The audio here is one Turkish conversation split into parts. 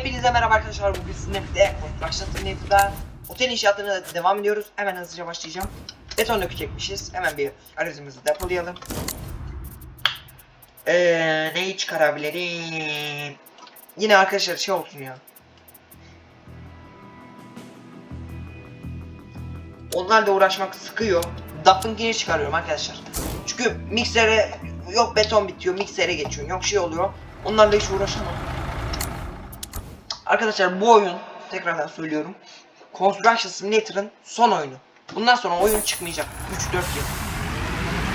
Hepinize merhaba arkadaşlar. Bugün sizinle birlikte Construction Simulator'da otel inşaatına devam ediyoruz. Hemen hızlıca başlayacağım. Beton dökecekmişiz. Hemen bir aracımızı depolayalım. Ee, neyi çıkarabilirim? Yine arkadaşlar şey olsun ya. Onlarla uğraşmak sıkıyor. Dumping'ini çıkarıyorum arkadaşlar. Çünkü miksere yok beton bitiyor, miksere geçiyor, yok şey oluyor. Onlarla hiç uğraşamam. Arkadaşlar bu oyun tekrardan söylüyorum. Construction Simulator'ın son oyunu. Bundan sonra oyun çıkmayacak 3-4 yıl.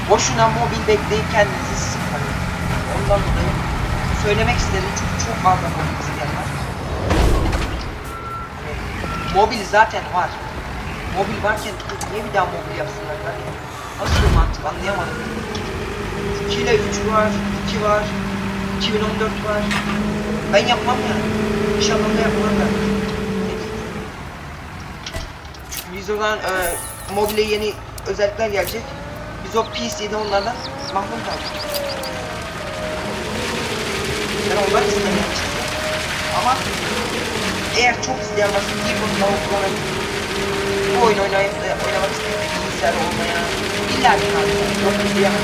Boşuna mobil bekleyip kendinizi sıkmayın. Ondan dolayı söylemek istedim çünkü çok fazla mobil isteyen var. Mobil zaten var. Mobil varken niye bir daha mobil yapsınlar ben? Nasıl mantık anlayamadım. 2 ile 3 var, 2 var, 2014 var. Ben yapmam ya. İnşallah da yapmam da. Çünkü biz oradan e, mobile yeni özellikler gelecek. Biz o PC'de onlardan mahrum kaldık. Ben onlar istemiyorum. Ama eğer çok isteyen varsa bir bunu kullanabilir. Bu oyun oynayıp da oynamak isteyen de bilgisayar olmaya illa ki kalacak. Yok diyemem.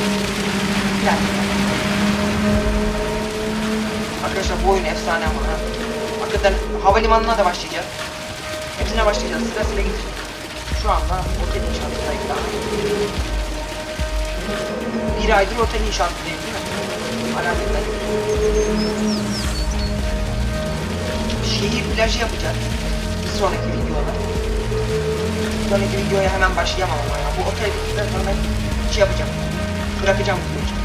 İlla ki Arkadaşlar bu oyun efsane ama ha. Hakikaten havalimanına da başlayacağız. Hepsine başlayacağız. Sıra sıra gideceğiz. Şu anda otel inşaatındayız daha. Bir aydır otel inşaatındayım değil mi? Arazide. Şehir plajı yapacağız. Bir sonraki videoda. Bir sonraki videoya hemen başlayamam ama ya. Bu otel bittikten sonra şey yapacağım. Bırakacağım bu videoyu.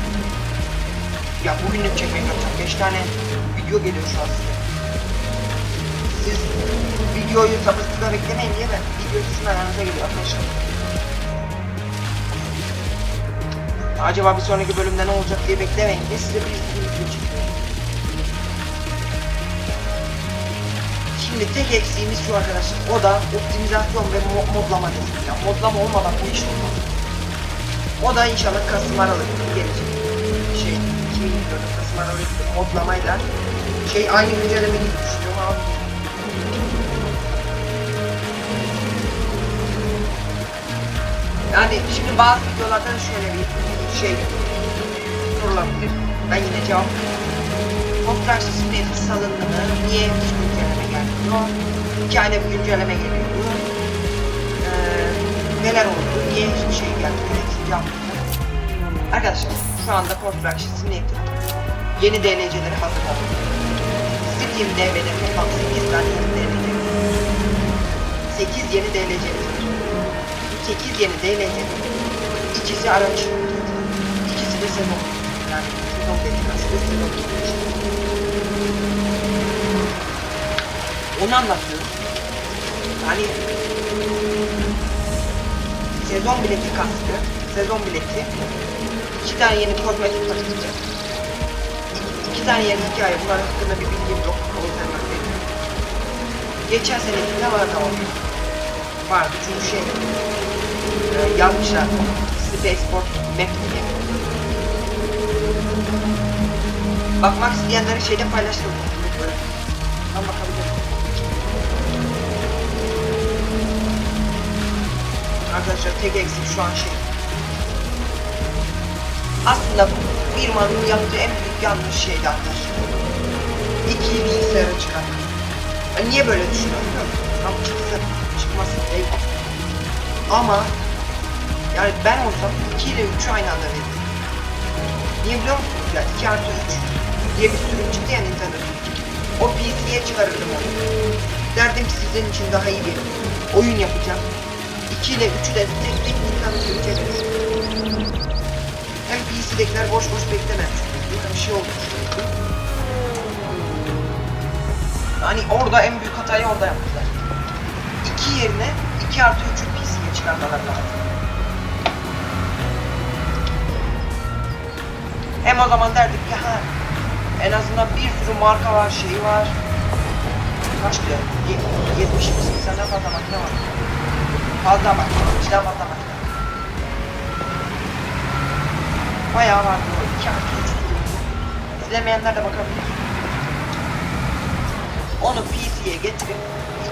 Ya bugünlük çekmek yapacağım. 5 tane video geliyor şu an size. Siz videoyu sabırsızla beklemeyin diye ben video sizin ayağınıza geliyor arkadaşlar. Acaba bir sonraki bölümde ne olacak diye beklemeyin diye size bir video çekiyorum. Şimdi tek eksiğimiz şu arkadaşlar. O da optimizasyon ve mo- modlama desteği. Ya modlama olmadan bu iş olmaz. O da inşallah Kasım Aralık gelecek. Şey, 2024 Kasım Aralık modlamayla şey aynı güncelleme gibi düşünüyorum abi. Yani şimdi bazı videolarda şöyle bir şey sorulabilir. Ben yine cevap Construction Simulator salındı mı? Niye hiç güncelleme gelmiyor? İki ayda bir güncelleme geliyordu. Ee, neler oldu? Niye hiçbir şey gelmedi? Yapmadı. Arkadaşlar şu anda Construction Simulator yeni DLC'leri hazırladı. Steam DB'de toplam 8 tane yeni DLC. 8 yeni DLC var. Bu 8 yeni DLC. İkisi araç. İkisi de sezon. Yani sezon beklemesi de sezon bitmiş. Onu anlatıyorum. Yani sezon bileti kaskı, sezon bileti, iki tane yeni kozmetik paketi, iki tane yeni hikaye, bunlar hakkında bir bilgim yok. O yüzden ben de- Geçen senekinde var tamam. Vardı çünkü şey, e, yazmışlar. Spaceport Map diye. Bakmak isteyenleri şeyde paylaştım. Ben bakabilirim. Arkadaşlar tek eksik şu an şey. Aslında firmanın yaptığı en büyük yanlış şeydi arkadaşlar. İki bilgisayarı çıkarmak. Ben niye böyle düşünüyorum? Tam çıksın, çıkmasın değil. Ama yani ben olsam 2 ile 3'ü aynı anda veririm. Niye biliyor musunuz ya? 2 artı 3 diye bir sürüm çıktı ya Nintendo'da. O PC'ye çıkarırdım onu. Derdim ki sizin için daha iyi bir oyun yapacağım. 2 ile 3'ü de tek tek Nintendo Switch'e verir. Hem PC'dekiler boş boş beklemez. Çünkü bir şey oldu. Yani orada en büyük hatayı orada yaptılar. 2 yerine 2 artı 3'ü PC'ye çıkarmalar lazım. Hem o zaman derdik ki ha en azından bir sürü marka var, şey var. Kaç diyor? Ye- 70 80'den fazla makine var. Fazla makine var, içten fazla makine var. Bayağı var diyor. 2 artı 3 İzlemeyenler de bakabilir. Onu PC'ye getirip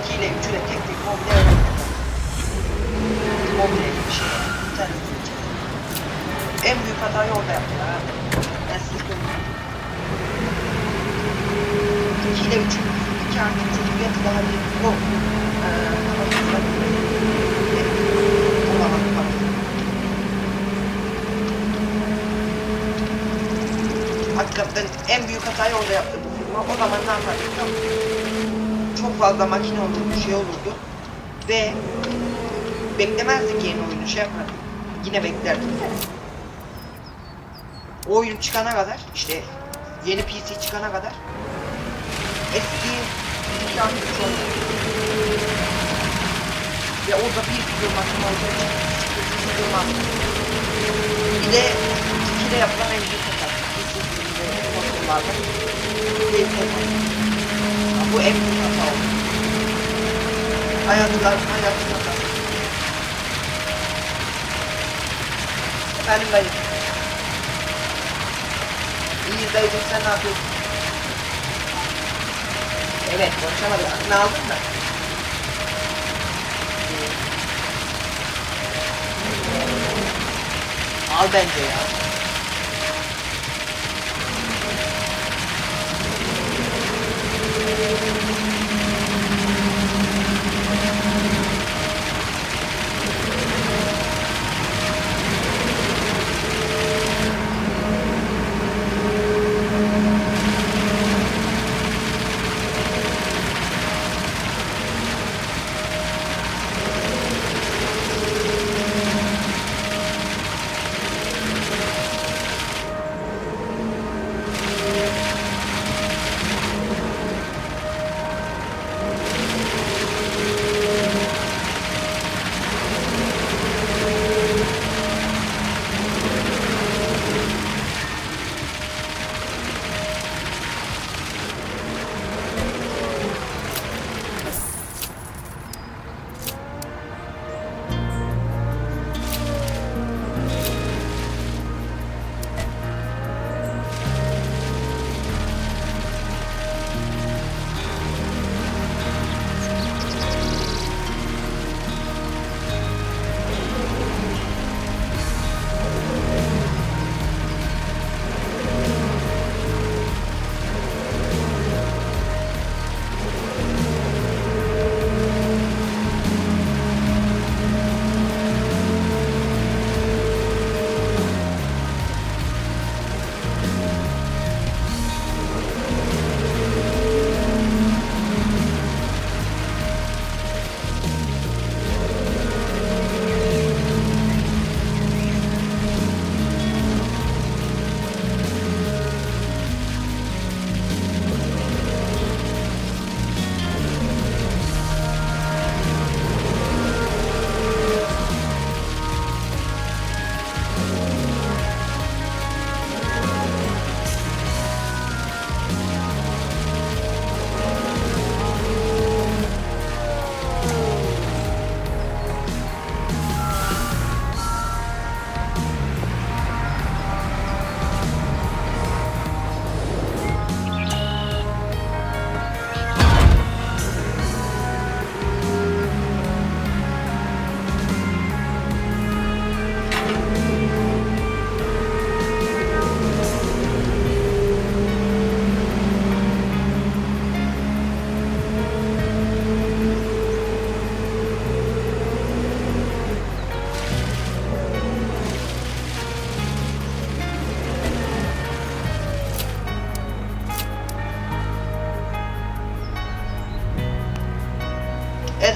2 ile 3 ile tek tek öğrendim. Mobil bir şey. İnternet. En büyük hatayı orada yaptılar abi. Ben size söyleyeyim. 2 ile 3 2 artı 3 ücreti daha bir yok. Ee, Hakikaten en büyük hatayı orada yaptım. Ama o zaman ne yapardık? Çok fazla makine olurdu, şey olurdu. Ve beklemezdik yeni oyunu şey yapardık. Yine beklerdik. O oyun çıkana kadar işte yeni PC çıkana kadar eski üç oyunu. Ve orada bir video makine olduğu için sıkıntı durmaz. Bir de ikide yapılan en büyük Ama Bu en büyük hata oldu. Hayatın hatası. Efendim dayı. İyi dayıcım sen ne yapıyorsun? Evet konuşamadım. Aklını aldın da. Al bence ya. Evet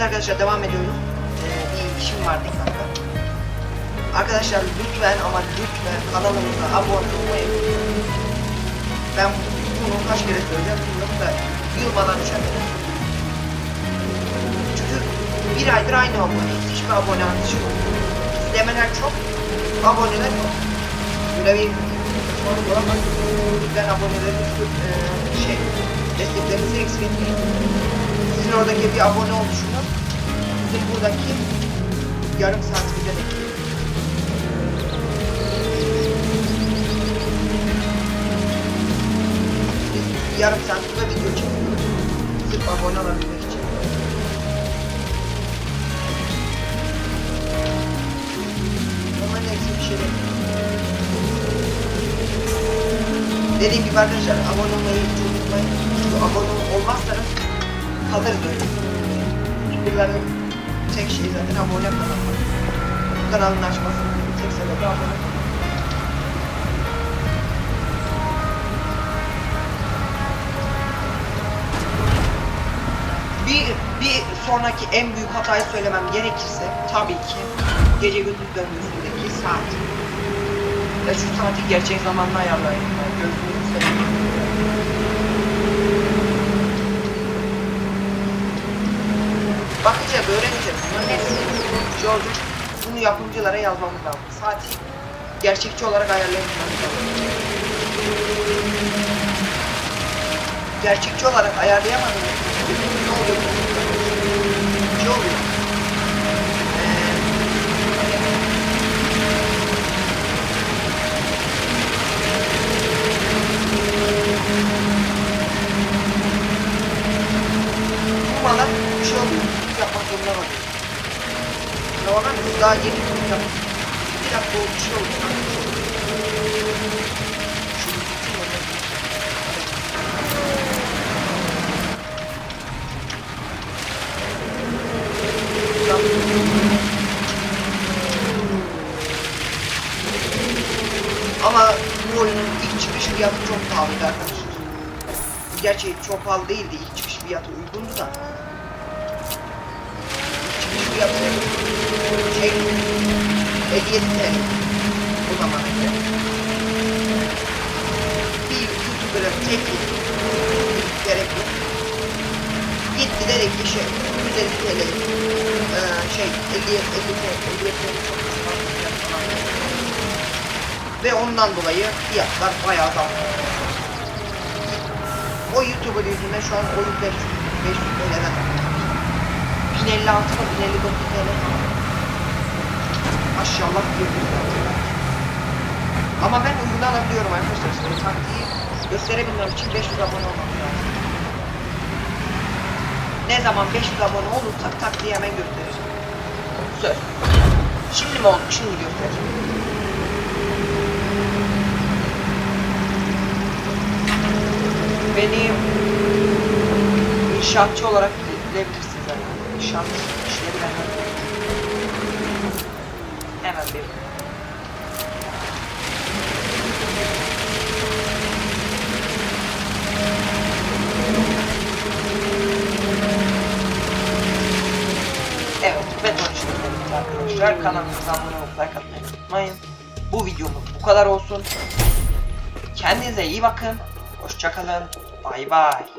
arkadaşlar devam ediyorum. Ee, bir işim var dikkatli. Arkadaşlar lütfen ama lütfen kanalımıza abone olmayı. Ben bunu kaç kere söyleyeceğim bilmiyorum da yılmadan düşemedim. Çünkü bir aydır aynı aboneyiz. Hiçbir abone artışı yok. İzlemeler çok, aboneler yok. Böyle bir sorun olamaz. Lütfen abonelerinizi e, şey, desteklerinizi eksik etmeyin. Sizin oradaki bir abone oluşunuz bizim buradaki yarım saat bile bekliyor. Yarım saat burada video çekiyoruz. Sırf abone olabilmek için. Ama neyse bir şey değil. Dediğim gibi arkadaşlar abone olmayı unutmayın. Çünkü abone olmazsanız kalırız öyle. Youtuberların tek şeyi zaten abone kalmak. Kanalını açmasının tek sebebi abone. Bir, bir sonraki en büyük hatayı söylemem gerekirse tabii ki gece gündüz döngüsündeki saat. Ya şu saati gerçek zamanla ayarlayın. Gözünüzü seveyim. Bakacağız, öğreneceğiz. Bunların hepsi şey olacak. Bunu yapımcılara yazmamız lazım. Saati gerçekçi olarak ayarlayabilmemiz lazım. Gerçekçi olarak ayarlayamadığımız ne oluyor? Ne oluyor? Bana bir şey oluyor. Yapmak zorunda kalıyor. Ne bakar mısın? Daha yeni bir yapmak. Bir dakika. Ama bu oyunun ilk çıkış fiyatı çok pahalıydı arkadaşlar. Gerçi çok pahalı değildi, ilk çıkış fiyatı uygundu da. Çıkış fiyatı şey, 57 TL. O zaman Bir YouTuber'a tek gerek yok. Gitti dedi ki şey, 150 TL, eee, şey, 50, 50 TL, 50 TL çok. Ve ondan dolayı fiyatlar bayağı zam. O YouTuber yüzünden şu an oyun 500, 500 TL'den 1056 mı 1059 TL. Maşallah Ama ben uygun alabiliyorum arkadaşlar. Size taktiği gösterebilmem için 500 abone olmam lazım. Ne zaman 500 abone olursak taktiği hemen göstereceğim. Söz. Şimdi mi oldu? Şimdi göstereceğim. Beni inşaatçı olarak bilebilirsiniz İnşaat işleri benden. Hemen bir. Evet, beton işlemlerimiz arkadaşlar. Kanalımıza abone olup like atmayı unutmayın. Bu videomuz bu kadar olsun. Kendinize iyi bakın. Hoşçakalın. Bay bay.